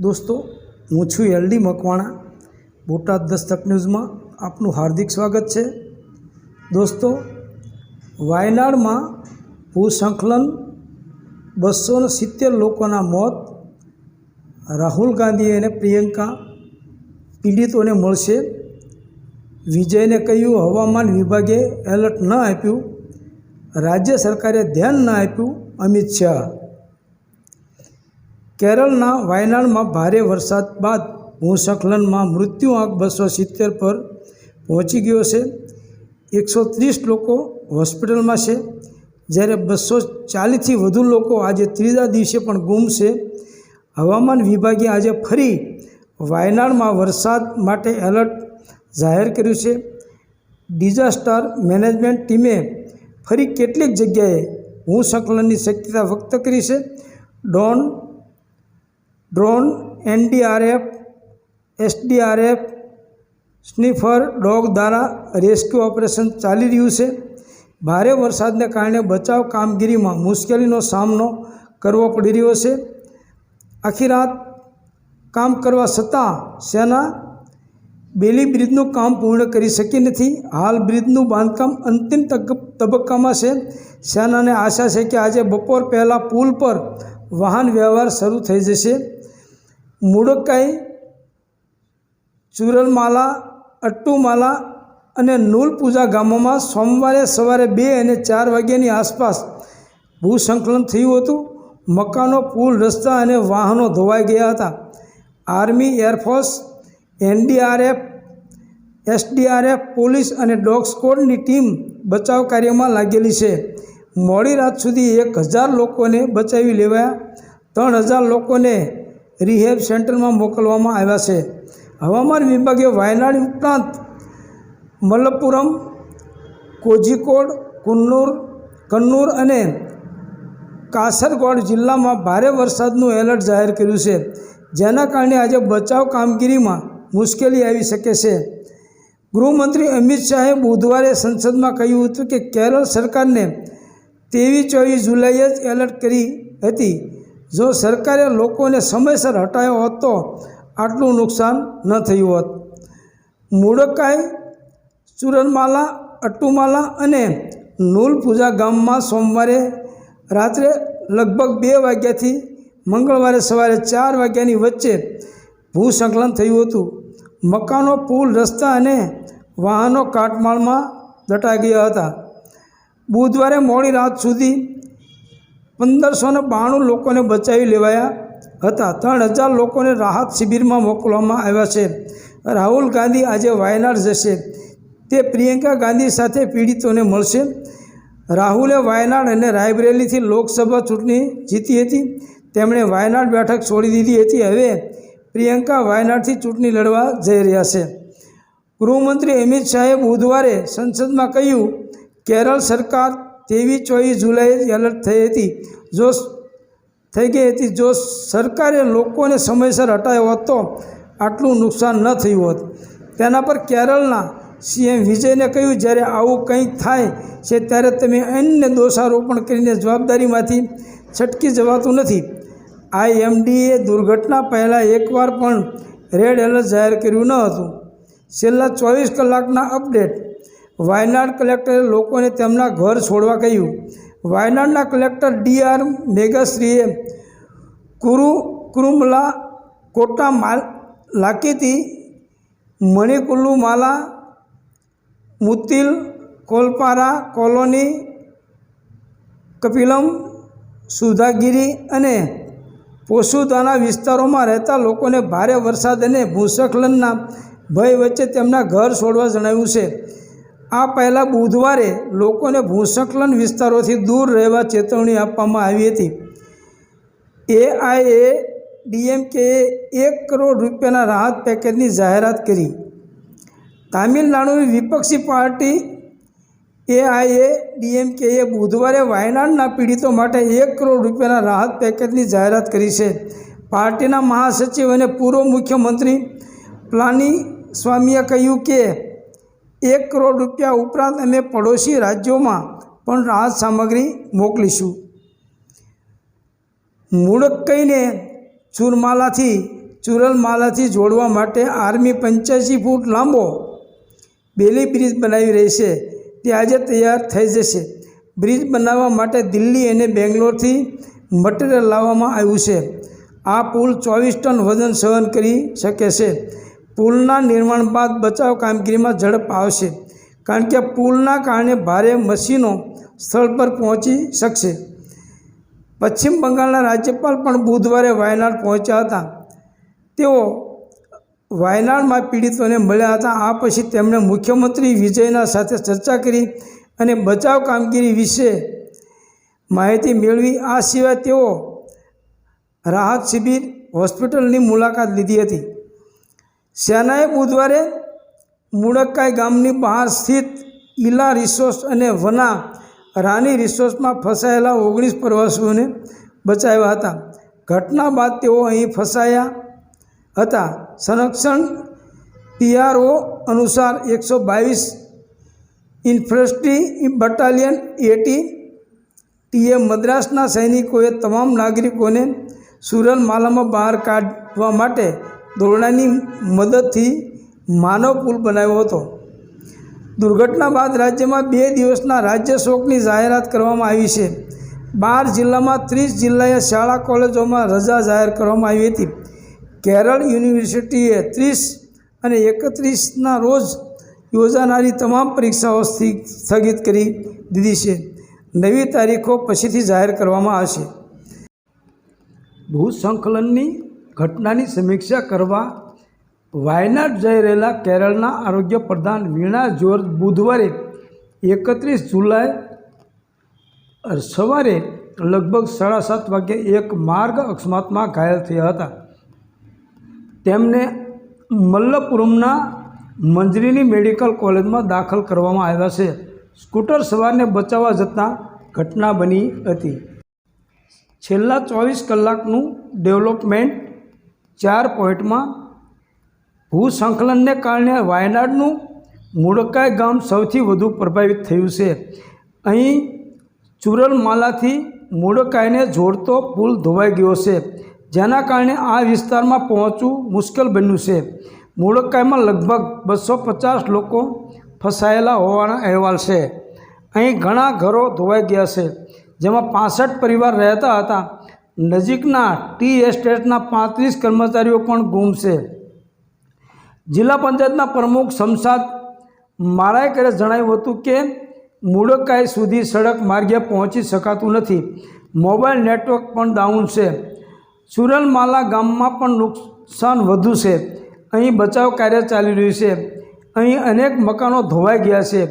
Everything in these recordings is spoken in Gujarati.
દોસ્તો, હું છું એલડી મકવાણા, બોટાદ દસ્તક ન્યૂઝમાં આપનું હાર્દિક સ્વાગત છે. દોસ્તો, વાયનાડમાં ભૂસંકલન બસો ને સિત્તેર લોકોના મોત, રાહુલ ગાંધી અને પ્રિયંકા પીડિતોને મળશે. વિજયને કહ્યું, હવામાન વિભાગે એલર્ટ ન આપ્યું, રાજ્ય સરકારે ધ્યાન ન આપ્યું, અમિત શાહ કેરળના વાયનાડમાં ભારે વરસાદ બાદ ભૂસ્ખલનમાં મૃત્યુ આંક બસો સિત્તેર પર પહોંચી ગયો છે. એકસો ત્રીસ લોકો હોસ્પિટલમાં છે. જ્યારે બસો ચાલીસથી વધુ લોકો આજે ત્રીજા દિવસે પણ ગુમ છે. હવામાન વિભાગે આજે ફરી વાયનાડમાં વરસાદ માટે એલર્ટ જાહેર કર્યું છે. ડિઝાસ્ટર મેનેજમેન્ટ ટીમે ફરી કેટલીક જગ્યાએ ભૂસ્ખલનની શક્યતા વ્યક્ત કરી છે. Don drone, NDRF, SDRF, sniffer dog દ્વારા રેસ્ક્યુ ઓપરેશન ચાલી રહ્યું છે. ભારે વરસાદને કારણે બચાવ કામગીરીમાં મુશ્કેલીનો સામનો કરવો પડી રહ્યો છે. આખી રાત કામ કરવા છતાં સેના બેલી બ્રિજનું કામ પૂર્ણ કરી શકી નથી. હાલ બ્રિજનું બાંધકામ અંતિમ તબક્કામાં છે. સેનાને આશા છે કે આજે બપોર પહેલાં પુલ પર વાહન વ્યવહાર શરૂ થઈ જશે. મુડક્કાઈ, ચુરલમાલા, અટ્ટુમાલા અને નૂલપૂજા ગામોમાં સોમવારે સવારે બે અને ચાર વાગ્યાની આસપાસ ભૂસંકલન થયું હતું. મકાનો, પુલ, રસ્તા અને વાહનો ધોવાઈ ગયા હતા. Army air force, NDRF, SDRF, police અને ડોગ સ્કોડની ટીમ બચાવ કાર્યમાં લાગેલી છે. મોડી રાત સુધી એક હજાર લોકોને બચાવી લેવાયા. ત્રણ હજાર લોકોને રિહેબ સેન્ટરમાં મોકલવામાં આવ્યા છે. હવામાન વિભાગે વાયનાડ ઉપરાંત મલ્લપુરમ કોઝિકોડ, કુન્નૂર, કન્નૂર અને કાસરગોડ જિલ્લામાં ભારે વરસાદનું એલર્ટ જાહેર કર્યું છે. જેના કારણે આજે બચાવ કામગીરીમાં મુશ્કેલી આવી શકે છે. ગૃહમંત્રી અમિત શાહે બુધવારે સંસદમાં કહ્યું હતું કે કેરળ સરકારને ત્રેવીસ ચોવીસ જુલાઈએ જ એલર્ટ કરી હતી. જો સરકારે લોકોને સમયસર હટાયો હોત તો આટલું નુકસાન ન થયું હોત. મુડકાઈ ચુરનમાલા, અટ્ટુમાલા અને નૂલપૂજા ગામમાં સોમવારે રાત્રે લગભગ બે વાગ્યાથી મંગળવારે સવારે ચાર વાગ્યાની વચ્ચે ભૂસંકલન થયું હતું. મકાનો, પુલ, રસ્તા અને વાહનો કાટમાળમાં દટાઈ ગયા હતા. બુધવારે મોડી રાત સુધી પંદરસો ને બાણું લોકોને બચાવી લેવાયા હતા. ત્રણ હજાર લોકોને રાહત શિબિરમાં મોકલવામાં આવ્યા છે. રાહુલ ગાંધી આજે વાયનાડ જશે. તે પ્રિયંકા ગાંધી સાથે પીડિતોને મળશે. રાહુલે વાયનાડ અને રાયબરેલીથી લોકસભા ચૂંટણી જીતી હતી. તેમણે વાયનાડ બેઠક છોડી દીધી હતી. હવે પ્રિયંકા વાયનાડથી ચૂંટણી લડવા જઈ રહ્યા છે. ગૃહમંત્રી અમિત શાહે બુધવારે સંસદમાં કહ્યું, કેરળ સરકાર ત્રેવીસ ચોવીસ જુલાઈએ એલર્ટ થઈ હતી. જો થઈ ગઈ હતી, જો સરકારે લોકોને સમયસર હટાયો હોત આટલું નુકસાન ન થયું હોત. તેના પર કેરળના સીએમ વિજયને કહ્યું, જ્યારે આવું કંઈક થાય છે, ત્યારે તમે અન્ય દોષારોપણ કરીને જવાબદારીમાંથી છટકી જવાતું નથી. આઈએમડીએ દુર્ઘટના પહેલાં એકવાર પણ રેડ એલર્ટ જાહેર કર્યું ન હતું. છેલ્લા ચોવીસ કલાકના અપડેટ વાયનાડ કલેક્ટરે લોકોને તેમના ઘર છોડવા કહ્યું. વાયનાડના કલેક્ટર ડી આર મેઘાશ્રીએ કુરુ કુરુમલા કોટા માલ લાકીતી મણિકુલ્લુ માલા મુતિલ કોલપારા કોલોની, કપિલમ, સુધાગીરી અને પોશુદાના વિસ્તારોમાં રહેતા લોકોને ભારે વરસાદ અને ભૂસ્ખલનના ભય વચ્ચે તેમના ઘર છોડવા જણાવ્યું છે. આ પહેલાં બુધવારે લોકોને ભૂસંકલન વિસ્તારોથી દૂર રહેવા ચેતવણી આપવામાં આવી હતી. એઆઈએ ડીએમકેએ એક કરોડ રૂપિયાના રાહત પેકેજની જાહેરાત કરી. તામિલનાડુની વિપક્ષી પાર્ટી એઆઈએ ડીએમકેએ બુધવારે વાયનાડના પીડિતો માટે એક કરોડ રૂપિયાના રાહત પેકેજની જાહેરાત કરી છે. પાર્ટીના મહાસચિવ અને પૂર્વ મુખ્યમંત્રી પ્લાની સ્વામીએ કહ્યું કે એક કરોડ રૂપિયા ઉપરાંત અમે પડોશી રાજ્યોમાં પણ રાહત સામગ્રી મોકલીશું. મુડક્કઈને ચૂરમાલાથી, ચુરલમાલાથી જોડવા માટે આર્મી પંચ્યાસી ફૂટ લાંબો બેલી બ્રિજ બનાવી રહી છે તે આજે તૈયાર થઈ જશે. બ્રિજ બનાવવા માટે દિલ્હી અને બેંગ્લોરથી મટીરિયલ લાવવામાં આવ્યું છે. આ પુલ ચોવીસ ટન વજન સહન કરી શકે છે. પુલના નિર્માણ બાદ બચાવ કામગીરીમાં ઝડપ આવશે, કારણ કે પુલના કારણે ભારે મશીનો સ્થળ પર પહોંચી શકશે. પશ્ચિમ બંગાળના રાજ્યપાલ પણ બુધવારે વાયનાડ પહોંચ્યા હતા. તેઓ વાયનાડમાં પીડિતોને મળ્યા હતા. આ પછી તેમણે મુખ્યમંત્રી વિજયના સાથે ચર્ચા કરી અને બચાવ કામગીરી વિશે માહિતી મેળવી. આ સિવાય તેઓ રાહત શિબિર, હોસ્પિટલની મુલાકાત લીધી હતી. સેનાએ બુધવારે મુડક્કાઈ ગામની બહાર સ્થિત ઈલા રિસોર્સ અને વના રાની રિસોર્સમાં ફસાયેલા ઓગણીસ પ્રવાસીઓને બચાવ્યા હતા. ઘટના બાદ તેઓ અહીં ફસાયા હતા. સંરક્ષણ પીઆરઓ અનુસાર એકસો બાવીસ ઇન્ફન્ટ્રી બટાલિયન એટી ટીએ મદ્રાસના સૈનિકોએ તમામ નાગરિકોને સુરલમાલામાં બહાર કાઢવા માટે દોરડાની મદદથી માનવ પુલ બનાવ્યો હતો. દુર્ઘટના બાદ રાજ્યમાં બે દિવસના રાજ્ય શોકની જાહેરાત કરવામાં આવી છે. બાર જિલ્લામાં ત્રીસ જિલ્લાએ શાળા કોલેજોમાં રજા જાહેર કરવામાં આવી હતી. કેરળ યુનિવર્સિટીએ ત્રીસ અને એકત્રીસના રોજ યોજાનારી તમામ પરીક્ષાઓ સ્થગિત કરી દીધી છે. નવી તારીખો પછીથી જાહેર કરવામાં આવશે. ભૂસંકલનની ઘટનાની સમીક્ષા કરવા વાયનાડ જઈ રહેલા કેરળના આરોગ્ય પ્રધાન વીણા જોર્જ બુધવારે એકત્રીસ જુલાઈ સવારે લગભગ સાડા સાત વાગ્યે એક માર્ગ અકસ્માતમાં ઘાયલ થયા હતા. તેમને મલ્લપુરમના મંજરીની મેડિકલ કોલેજમાં દાખલ કરવામાં આવ્યા છે. સ્કૂટર સવારને બચાવવા જતાં ઘટના બની હતી. છેલ્લા ચોવીસ કલાકનું ડેવલપમેન્ટ ચાર પોઈન્ટમાં ભૂસંકલનને કારણે વાયનાડનું મુડકાઈ ગામ સૌથી વધુ પ્રભાવિત થયું છે. અહીં ચુરલમાલાથી મુડકાઈને જોડતો પુલ ધોવાઈ ગયો છે, જેના કારણે આ વિસ્તારમાં પહોંચવું મુશ્કેલ બન્યું છે. મુડકાઈમાં લગભગ બસો પચાસ લોકો ફસાયેલા હોવાના અહેવાલ છે. અહીં ઘણા ઘરો ધોવાઈ ગયા છે, જેમાં પાસઠ પરિવાર રહેતા હતા. નજીકના ટી એસ્ટેટના પાંત્રીસ કર્મચારીઓ પણ ગુમ છે જિલ્લા પંચાયતના પ્રમુખ શમશાદ મારાયકરે જણાવ્યું હતું કે મુડકાઈ સુધી સડક માર્ગે પહોંચી શકાતું નથી. મોબાઈલ નેટવર્ક પણ ડાઉન છે. સુરલમાલા ગામમાં પણ નુકસાન વધુ છે. અહીં બચાવ કાર્ય ચાલી રહ્યું છે. અહીં અનેક મકાનો ધોવાઈ ગયા છે.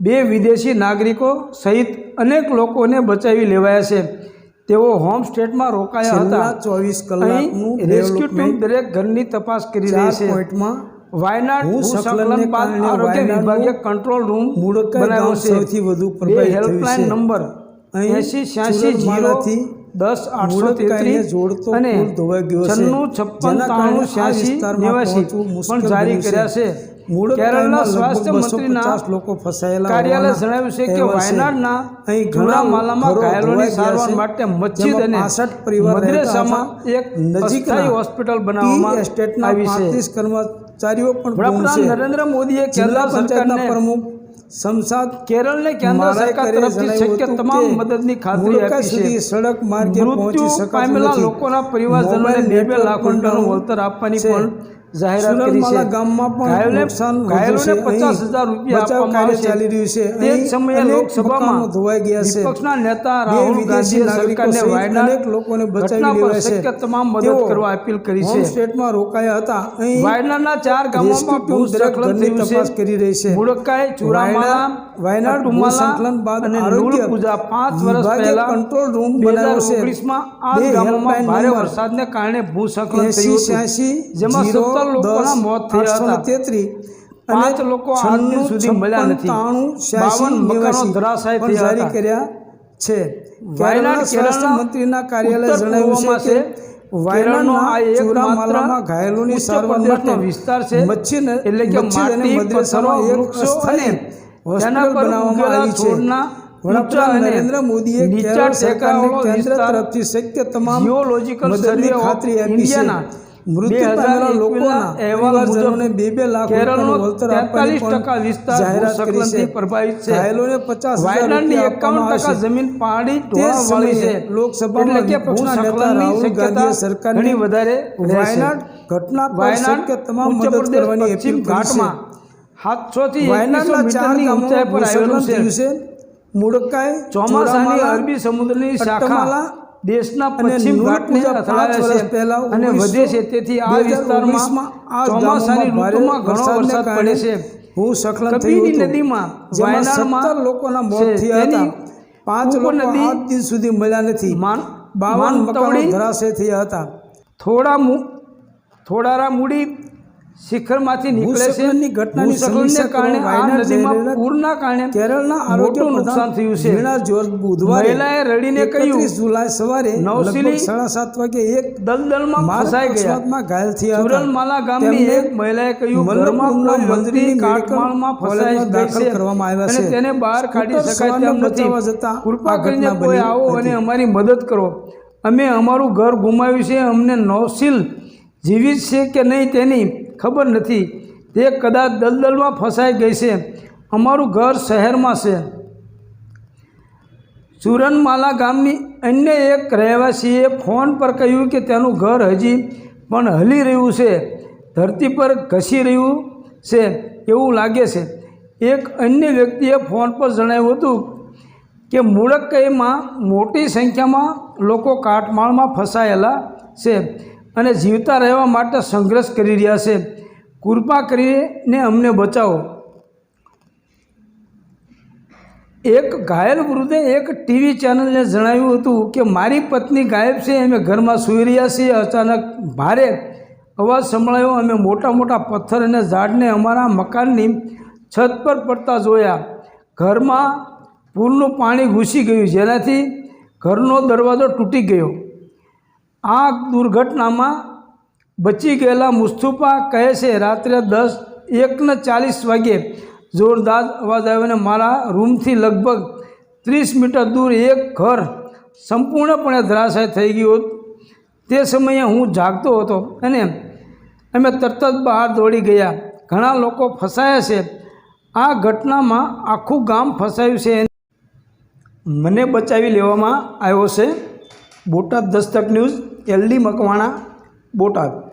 બે વિદેશી નાગરિકો સહિત અનેક લોકોને બચાવી લેવાયા છે. તેઓ હોમ સ્ટેટમાં રોકાયા હતા. ચોવીસ કલાકનું રેસ્ક્યુ ટીમ દરેક ઘરની તપાસ કરી રહી છે. પોઈન્ટમાં વાયનાડ ભૂસંકલન બાદ આરોગ્ય વિભાગે કંટ્રોલ રૂમ બનાવ્યો છે. સૌથી વધુ હેલ્પલાઇન નંબર એસી છ્યાસી જીરો ચુરલમાલાથી દસ આઠસો તેત્રીસ જોડતો અને. છન્નું છપ્પન ત્રાણું છ્યાસી નેવાસી પણ જારી કર્યા છે. કેરળના સ્વાસ્થ્ય મંત્રીના લોકો ફસાયેલા કાર્યાલય જણાવ્યું છે કે વાયનાડના અહીં ઘણા માલામાં ઘરો ઘાયલોની સારવાર માટે મસ્જિદ અને 65 પરિવાર મદ્રેસામાં એક નજીક હોસ્પિટલ બનાવવામાં સ્ટેટના આવી છે. કર્મચારીઓ પણ વડાપ્રધાન નરેન્દ્ર મોદીએ કેન્દ્ર સરકારના પ્રમુખ શમશાદ કેરળને કેન્દ્ર સરકાર તરફથી શક્ય તમામ મદદની ખાતરી આપી છે સડક માર્ગે પહોંચી નથી. લોકોના પરિવારજનોને બે બે લાખ રૂપિયાનું વળતર આપવાની પણ જાહેરાત કરી છે ગામમાં પણ નુકસાન ઘાયલોને પચાસ હજાર રૂપિયા આપવામાં કાર્ય ચાલી રહ્યું છે. તે જ સમયે લોકસભામાં ધોવાઈ ગયા છે. વિપક્ષના નેતા રાહુલ ગાંધીએ સરકારને સહિત અનેક લોકોને બચાવી ઘટના છે. તમામ મદદ કરવા અપીલ કરી છે સ્ટેટમાં રોકાયા હતા અહીં વાયનાડના ચાર ગામોમાં ટીમ દરેક ભૂસ્ખલન ઘરની થયું તપાસ કરી રહી છે મુડક્કાઈ ચુરામાલા વાયનાડ- વાયનાડ બાદ અને આરોગ્ય પૂજા પાંચ વર્ષ પહેલા કંટ્રોલ રૂમ બનાવ્યો છે. ઓગણીસમાં આ ગામોમાં ભારે નંબર વરસાદને કારણે ભૂસંકલન થયું જેમાં લોકોના મોત થયા હતા તેત્રીસ પાંચ લોકો આજ સુધી મળ્યા નથી. બાવન મકાનો નેવાસી થયા હતા. કર્યા છે વાયનાડ કેરળના મંત્રીના કાર્યાલય જણાવ્યું છે છે. આ વાયનાડના એક ચોરામાલામાં માત્ર ઘાયલોની સારવાર માટે વિસ્તાર છે. મચ્છિદ એટલે કે માટી, પથ્થરો, વૃક્ષો અને હોસ્પિટલ બનાવવામાં આવી છે વડાપ્રધાન નરેન્દ્ર મોદીએ કેરળ સરકારને કેન્દ્ર તરફથી શક્ય તમામ જીઓલોજિકલ સર્વે ખાતરી આપી છે મૃત્યુ પામેલા લોકોના અહેવાલ બે બે લાખ કેરળનો રૂપિયાનું વળતર આપવાની તેતાલીસ ટકા વિસ્તાર ભૂસ્ખલનથી પ્રભાવિત છે. ઘાયલોને પચાસ હજાર એકાવન ટકા જમીન પાણી તે છે. લોકસભામાં એટલે કે ભૂસ્ખલનની શક્યતા ગાંધીએ વધારે વાયનાડ ઘટના વાયનાડ શક્ય તમામ મદદ કરવાની છે. ઘાટમાં સાતસોથી વાયનાડના ચાર ઊંચાઈ પર આવેલું છે. મુડકાઈ ચોમાસાની અરબી સમુદ્રની શાખા અટ્ટમાલા દેશના પશ્ચિમ ઘાટને અથડાવે છે પહેલા અને વધે છે. તેથી આ વિસ્તારમાં ચોમાસાની ઋતુમાં ઘણો વરસાદ પડે છે. હું થયું કબીરી નદીમાં વાયનાડમાં લોકોના મોત. થયા હતા. પાંચ લોકો નદી આજ દિન સુધી મળ્યા નથી. માન બાવન મકાનો ધરાશે થયા હતા. થોડા મુ- થોડારા મૂડી શિખરમાંથી નીકળે છે. ઘટનાની ભૂસ્ખલનને કારણે આ નદીમાં પૂરના કારણે કેરળના આરોગ્ય નુકસાન થયું છે. જોર્જ બુધવારે મહિલાએ રડીને કહ્યું 31 જુલાઈ સવારે નવશીલી સાડા સાત વાગે એક દલદલમાં ફસાઈ ગયા. ઘાયલ થયા સુરલમાલા ગામની એક મહિલાએ કહ્યું ઘરમાં મંદિરની કાટમાળમાં ફસાઈ દાખલ કરવામાં આવ્યા અને છે. તેને બહાર કાઢી શકાય તેમ નથી. કૃપા કરીને કોઈ આવો અને અમારી મદદ કરો. અમે અમારું ઘર ગુમાવ્યું છે. અમને નૌશીલ જીવિત છે કે નહીં તેની ખબર નથી. તે કદાચ દલદલમાં ફસાઈ ગઈ છે. અમારું ઘર શહેરમાં છે. સુરનમાલા ગામની અન્ય એક રહેવાસીએ ફોન પર કહ્યું કે તેનું ઘર હજી પણ હલી રહ્યું છે. ધરતી પર ઘસી રહ્યું છે એવું લાગે છે. એક અન્ય વ્યક્તિએ ફોન પર જણાવ્યું હતું કે મુળક્કઈમાં મોટી સંખ્યામાં લોકો કાટમાળમાં ફસાયેલા છે. અને જીવતા રહેવા માટે સંઘર્ષ કરી રહ્યા છે. કૃપા કરીને અમને બચાવો. એક ઘાયલ વૃદ્ધે એક ટીવી ચેનલને જણાવ્યું હતું કે, મારી પત્ની ગાયબ છે, અમે ઘરમાં સૂઈ રહ્યા છીએ. અચાનક ભારે અવાજ સંભળાયો. અમે મોટા મોટા પથ્થર અને ઝાડને અમારા મકાનની છત પર પડતા જોયા. ઘરમાં પૂરનું પાણી ઘૂસી ગયું, જેનાથી ઘરનો દરવાજો તૂટી ગયો. આ દુર્ઘટનામાં બચી ગયેલા મુસ્તુફા કહે છે, રાત્રે દસ, એકને ચાલીસ વાગે જોરદાર અવાજ આવ્યો અને મારા રૂમથી લગભગ ત્રીસ મીટર દૂર એક ઘર સંપૂર્ણપણે ધરાશાય થઈ ગયું તે સમયે હું જાગતો હતો અને અમે તરત જ બહાર દોડી ગયા. ઘણા લોકો ફસાયા છે. આ ઘટનામાં આખું ગામ ફસાયું છે. મને બચાવી લેવામાં આવ્યો છે. Botad Dastak news LD Makwana Botad.